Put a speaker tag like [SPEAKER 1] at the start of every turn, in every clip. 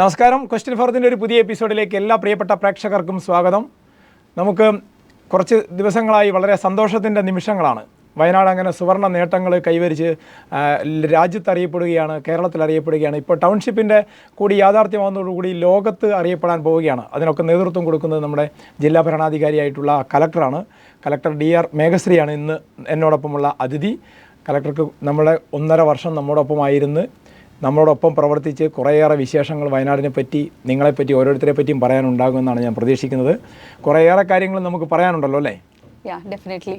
[SPEAKER 1] നമസ്കാരം. ക്വസ്റ്റ്യൻ ഫോറത്തിന്റെ ഒരു പുതിയ എപ്പിസോഡിലേക്ക് എല്ലാ പ്രിയപ്പെട്ട പ്രേക്ഷകർക്കും സ്വാഗതം. നമുക്ക് കുറച്ച് ദിവസങ്ങളായി വളരെ സന്തോഷത്തിന്റെ നിമിഷങ്ങളാണ്. വയനാട് അങ്ങനെ സുവർണ നേട്ടങ്ങൾ കൈവരിച്ച് രാജ്യത്ത് അറിയപ്പെടുകയാണ് കേരളത്തിൽ അറിയപ്പെടുകയാണ്. ഇപ്പോൾ ടൗൺഷിപ്പിന്റെ കൂടി യാഥാർത്ഥ്യമാകുന്നതോടുകൂടി ലോകത്ത് അറിയപ്പെടാൻ പോവുകയാണ്. അതിനൊക്കെ നേതൃത്വം കൊടുക്കുന്നത് നമ്മുടെ ജില്ലാ ഭരണാധികാരിയായിട്ടുള്ള കലക്ടറാണ്. കലക്ടർ ഡി ആർ മേഘശ്രീയാണ് ഇന്ന് എന്നോടൊപ്പമുള്ള അതിഥി. കലക്ടർക്ക് നമ്മുടെ ഒന്നര വർഷം നമ്മോടൊപ്പമായിരുന്ന്. നമ്മളോടൊപ്പം പ്രവർത്തിച്ച് കുറേയേറെ വിശേഷങ്ങൾ വയനാടിനെ പറ്റി നിങ്ങളെപ്പറ്റി ഓരോരുത്തരെ പറ്റിയും പറയാനുണ്ടാകുമെന്നാണ് ഞാൻ പ്രതീക്ഷിക്കുന്നത്. കുറേയേറെ കാര്യങ്ങൾ നമുക്ക് പറയാനുണ്ടല്ലോ അല്ലേ?
[SPEAKER 2] ഡെഫിനറ്റ്ലി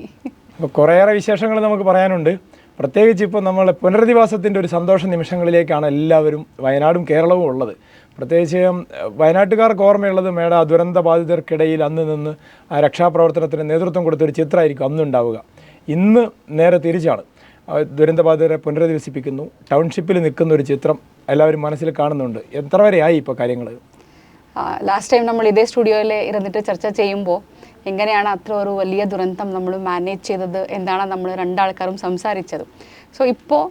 [SPEAKER 1] അപ്പോൾ കുറേയേറെ വിശേഷങ്ങൾ നമുക്ക് പറയാനുണ്ട്. പ്രത്യേകിച്ച് ഇപ്പോൾ നമ്മൾ പുനരധിവാസത്തിന്റെ ഒരു സന്തോഷ നിമിഷങ്ങളിലേക്കാണ് എല്ലാവരും വയനാടും കേരളവും ഉള്ളത്. പ്രത്യേകിച്ച് വയനാട്ടുകാർക്ക് ഓർമ്മയുള്ളത് മേട ദുരന്ത ബാധിതർക്കിടയിൽ അന്ന് നിന്ന് ആ രക്ഷാപ്രവർത്തനത്തിന് നേതൃത്വം കൊടുത്തൊരു ചിത്രമായിരിക്കും അന്നുണ്ടാവുക. ഇന്ന് നേരെ തിരിച്ചാണ്. ദുരന്തബാധിതരെ പുനരധിവസിപ്പിക്കുന്നു. ടൗൺഷിപ്പിൽ നിൽക്കുന്ന ഒരു ചിത്രം എല്ലാവരും മനസ്സിൽ കാണുന്നുണ്ട്. എത്ര വരെയായി ഇപ്പോൾ കാര്യങ്ങൾ?
[SPEAKER 2] ലാസ്റ്റ് ടൈം നമ്മൾ ഇതേ സ്റ്റുഡിയോയിൽ ഇരുന്നിട്ട് ചർച്ച ചെയ്യുമ്പോൾ എങ്ങനെയാണ് അത്ര ഒരു വലിയ ദുരന്തം നമ്മൾ മാനേജ് ചെയ്തത് എന്താണ് നമ്മൾ രണ്ടാൾക്കാരും സംസാരിച്ചത്. സോ ഇപ്പോൾ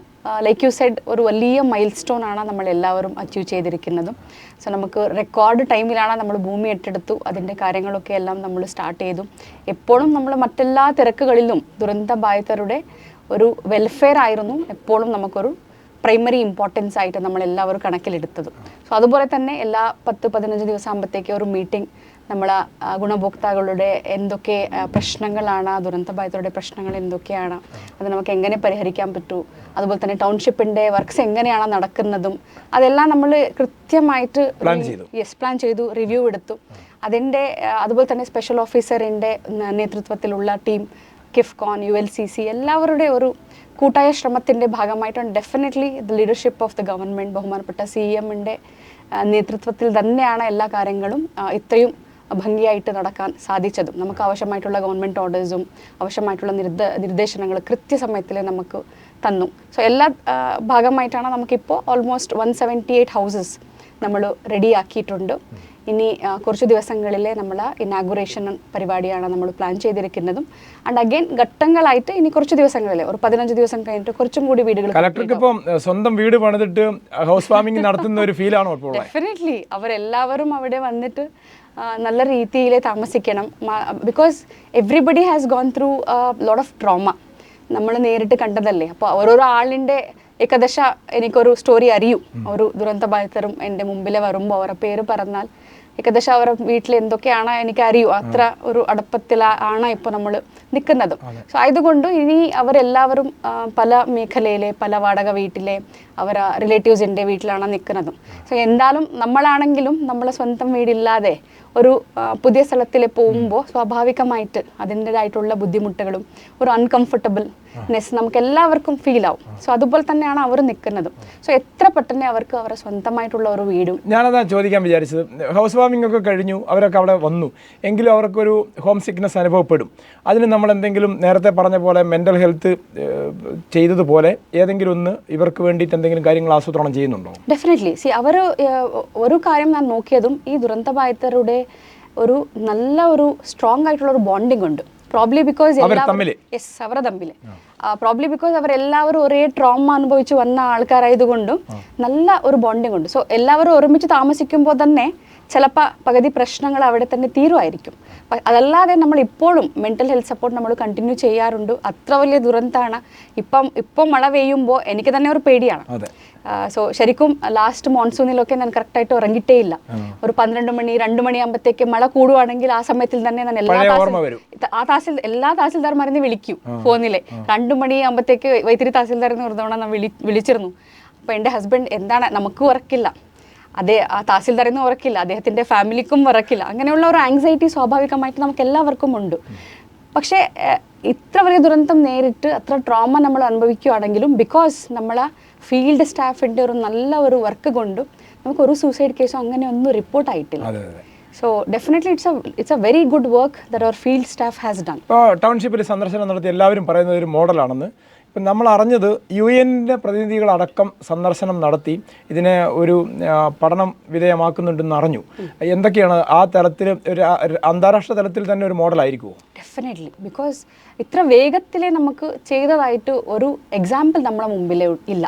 [SPEAKER 2] ലൈക്ക് യു സെഡ് ഒരു വലിയ മൈൽ സ്റ്റോൺ ആണ് നമ്മൾ എല്ലാവരും അച്ചീവ് ചെയ്തിരിക്കുന്നതും. സോ നമുക്ക് റെക്കോർഡ് ടൈമിലാണ് നമ്മൾ ഭൂമി ഏറ്റെടുത്തു. അതിന്റെ കാര്യങ്ങളൊക്കെ എല്ലാം നമ്മൾ സ്റ്റാർട്ട് ചെയ്തു. എപ്പോഴും നമ്മൾ മറ്റെല്ലാ തിരക്കുകളിലും ദുരന്ത ബാധിതരുടെ ഒരു വെൽഫെയർ ആയിരുന്നു എപ്പോഴും നമുക്കൊരു പ്രൈമറി ഇമ്പോർട്ടൻസ് ആയിട്ട് നമ്മൾ എല്ലാവരും കണക്കിലെടുത്തത് സോ അതുപോലെ തന്നെ എല്ലാ പത്ത് പതിനഞ്ച് ദിവസം ആകുമ്പോഴത്തേക്ക് ഒരു മീറ്റിംഗ് നമ്മൾ ഗുണഭോക്താക്കളുടെ എന്തൊക്കെ പ്രശ്നങ്ങളാണ് ദുരന്തബാധിതരുടെ പ്രശ്നങ്ങൾ എന്തൊക്കെയാണ് അത് നമുക്ക് എങ്ങനെ പരിഹരിക്കാൻ പറ്റൂ അതുപോലെ തന്നെ ടൗൺഷിപ്പിന്റെ വർക്ക്സ് എങ്ങനെയാണ് നടക്കുന്നതും അതെല്ലാം നമ്മൾ കൃത്യമായിട്ട്. യെസ് പ്ലാൻ ചെയ്തു റിവ്യൂ എടുത്തു അതിന്റെ അതുപോലെ തന്നെ സ്പെഷ്യൽ ഓഫീസറിന്റെ നേതൃത്വത്തിലുള്ള team Kifcon U L C C എല്ലാവരുടെ ഒരു കൂട്ടായ ശ്രമത്തിന്റെ ഭാഗമായിട്ടാണ് definitely the leadership of the government ബഹുമാനപ്പെട്ട സി എമ്മിന്റെ നേതൃത്വത്തിൽ തന്നെയാണ് എല്ലാ കാര്യങ്ങളും ഇത്രയും ഭംഗിയായിട്ട് നടക്കാൻ സാധിച്ചതും. നമുക്ക് ആവശ്യമായിട്ടുള്ള ഗവൺമെന്റ് ഓർഡേഴ്സും ആവശ്യമായിട്ടുള്ള നിർദ്ദ നിർദ്ദേശങ്ങൾ കൃത്യസമയത്തിൽ നമുക്ക് തന്നു. സോ എല്ലാ ഭാഗമായിട്ടാണ് നമുക്കിപ്പോൾ almost one seventy eight houses നമ്മൾ റെഡിയാക്കിയിട്ടുണ്ട് ഇനി കുറച്ച് ദിവസങ്ങളിൽ നമ്മൾ ഇനാഗുറേഷൻ പരിപാടിയാണ് നമ്മൾ പ്ലാൻ ചെയ്തിരിക്കുന്നതും. ആൻഡ് അഗൈൻ ഘട്ടങ്ങളായിട്ട് ഇനി കുറച്ച് ദിവസങ്ങളിൽ ഒരു പതിനഞ്ച് ദിവസം കഴിഞ്ഞിട്ട് കുറച്ചും കൂടി വീടുകൾ
[SPEAKER 1] കലക്ടർക്ക് ഇപ്പം സ്വന്തം വീട് പണിതിട്ട് ഹൗസ് വാമിംഗ് നടത്തുന്ന ഒരു ഫീലാണോ
[SPEAKER 2] ഡെഫിനറ്റ്ലി അവരെല്ലാവരും അവിടെ വന്നിട്ട് നല്ല രീതിയിൽ താമസിക്കണം. Because everybody has gone through load of trauma നമ്മൾ നേരിട്ട് കണ്ടതല്ലേ? അപ്പോൾ ഓരോരോ ആളിന്റെ ഏകദേശം എനിക്കൊരു സ്റ്റോറി അറിയൂ. ഒരു ദുരന്ത ബാധിതരും എന്റെ മുമ്പിൽ വരുമ്പോൾ അവരുടെ പേര് പറഞ്ഞാൽ ഏകദേശം അവരുടെ വീട്ടിൽ എന്തൊക്കെയാണ് എനിക്കറിയൂ. അത്ര ഒരു അടുപ്പത്തിലാണ് ഇപ്പോൾ നമ്മൾ നിൽക്കുന്നത്. സോ ആയതുകൊണ്ട് ഇനി അവരെല്ലാവരും പല മേഖലയിലെ പല വാടക വീട്ടിലെ അവർ റിലേറ്റീവ്സിന്റെ വീട്ടിലാണ് നിൽക്കുന്നതും. സോ എന്തായാലും നമ്മളാണെങ്കിലും നമ്മളെ സ്വന്തം വീടില്ലാതെ ഒരു പുതിയ സ്ഥലത്തിൽ പോകുമ്പോൾ സ്വാഭാവികമായിട്ട് അതിന്റെതായിട്ടുള്ള ബുദ്ധിമുട്ടുകളും ഒരു അൺകംഫർട്ടബിൾനെസ് നമുക്ക് എല്ലാവർക്കും ഫീൽ ആവും. സോ അതുപോലെ തന്നെയാണ് അവർ നിൽക്കുന്നതും. സോ എത്ര പെട്ടെന്ന് അവർക്ക് അവരുടെ സ്വന്തമായിട്ടുള്ള ഒരു വീടും
[SPEAKER 1] ഞാനതാ ചോദിക്കാൻ വിചാരിച്ചത്. ഹൗസ് വാമിംഗ് ഒക്കെ കഴിഞ്ഞു അവരൊക്കെ അവിടെ വന്നു. എങ്കിലും അവർക്കൊരു ഹോം സിക്നസ് അനുഭവപ്പെടും. അതിന് നമ്മൾ എന്തെങ്കിലും നേരത്തെ പറഞ്ഞ പോലെ മെന്റൽ ഹെൽത്ത് ചെയ്തതുപോലെ ഏതെങ്കിലും ഒന്ന് ഇവർക്ക് വേണ്ടിയിട്ട് എന്തെങ്കിലും കാര്യങ്ങൾ ആസൂത്രണം ചെയ്യുന്നുണ്ടോ?
[SPEAKER 2] ഡെഫിനറ്റ്ലി സി അവർ ഒരു കാര്യം ഞാൻ നോക്കിയതും ഈ ദുരന്തബാധിതരുടെ ഒരു നല്ല ഒരു സ്ട്രോങ് ആയിട്ടുള്ള ഒരു ബോണ്ടിങ് ഉണ്ട്. Probably because? യെസ് അവർ തമ്മിൽ പ്രോബ്ലി ബിക്കോസ് അവരെല്ലാവരും ഒരേ ട്രോമ അനുഭവിച്ച് വന്ന ആൾക്കാരായതുകൊണ്ടും നല്ല ഒരു ബോണ്ടിങ് ഉണ്ട്. സോ എല്ലാവരും ഒരുമിച്ച് താമസിക്കുമ്പോൾ തന്നെ ചിലപ്പോൾ പകുതി പ്രശ്നങ്ങൾ അവിടെ തന്നെ തീരുമായിരിക്കും. അതല്ലാതെ നമ്മൾ ഇപ്പോഴും മെന്റൽ ഹെൽത്ത് സപ്പോർട്ട് നമ്മൾ കണ്ടിന്യൂ ചെയ്യാറുണ്ട്. അത്ര വലിയ ദുരന്തമാണ് ഇപ്പം ഇപ്പം മഴ പെയ്യുമ്പോൾ എനിക്ക് തന്നെ ഒരു പേടിയാണ്. സോ ശരിക്കും ലാസ്റ്റ് മോൺസൂണിലൊക്കെ ഞാൻ കറക്റ്റായിട്ട് ഉറങ്ങിട്ടേ ഇല്ല ഒരു പന്ത്രണ്ട് മണി രണ്ട് മണിയാകുമ്പോഴത്തേക്ക് മഴ കൂടുവാണെങ്കിൽ ആ സമയത്തിൽ തന്നെ ഞാൻ എല്ലാ. ആ തഹസിൽ എല്ലാ തഹസിൽദാർമാരെയും വിളിക്കും ഫോണിലെ. രണ്ട് മണിയാകുമ്പോഴത്തേക്ക് വൈത്തിരി താസിൽദാർ എന്ന് വിളി വിളിച്ചിരുന്നു. അപ്പോൾ എന്റെ ഹസ്ബൻഡ് എന്താണ്? നമുക്ക് ഉറക്കില്ല. അതേ ആ തഹസിൽദാരെന്ന് ഉറക്കില്ല അദ്ദേഹത്തിന്റെ ഫാമിലിക്കും ഉറക്കില്ല. അങ്ങനെയുള്ള ഒരു ആങ്സൈറ്റി സ്വാഭാവികമായിട്ട് നമുക്ക് എല്ലാവർക്കും ഉണ്ട്. പക്ഷേ ഇത്ര വലിയ ദുരന്തം നേരിട്ട് അത്ര ട്രോമ നമ്മൾ അനുഭവിക്കുകയാണെങ്കിലും ബിക്കോസ് നമ്മളെ ഫീൽഡ് സ്റ്റാഫിന്റെ ഒരു നല്ല ഒരു വർക്ക് കൊണ്ടും നമുക്ക് ഒരു സൂസൈഡ് കേസോ അങ്ങനെ ഒന്നും റിപ്പോർട്ട് ആയിട്ടില്ല. So definitely it's a it's a very good work their our field staff has done
[SPEAKER 1] ഇപ്പോൾ ടൗൺഷിപ്പിൽ സന്ദർശനം നടത്തി എല്ലാവരും പറയുന്നത് ഒരു മോഡലാണെന്ന് ഇപ്പം നമ്മൾ അറിഞ്ഞത് യു എന്റെ പ്രതിനിധികളടക്കം സന്ദർശനം നടത്തി ഇതിനെ ഒരു പഠനം വിധേയമാക്കുന്നുണ്ടെന്ന് അറിഞ്ഞു. എന്തൊക്കെയാണ് ആ തലത്തിൽ ഒരു അന്താരാഷ്ട്ര തലത്തിൽ തന്നെ ഒരു മോഡലായിരിക്കുമോ
[SPEAKER 2] ഡെഫിനറ്റ്ലി ബിക്കോസ് ഇത്ര വേഗത്തിൽ നമുക്ക് ചെയ്തതായിട്ട് ഒരു എക്സാമ്പിൾ നമ്മളെ മുമ്പിൽ ഇല്ല.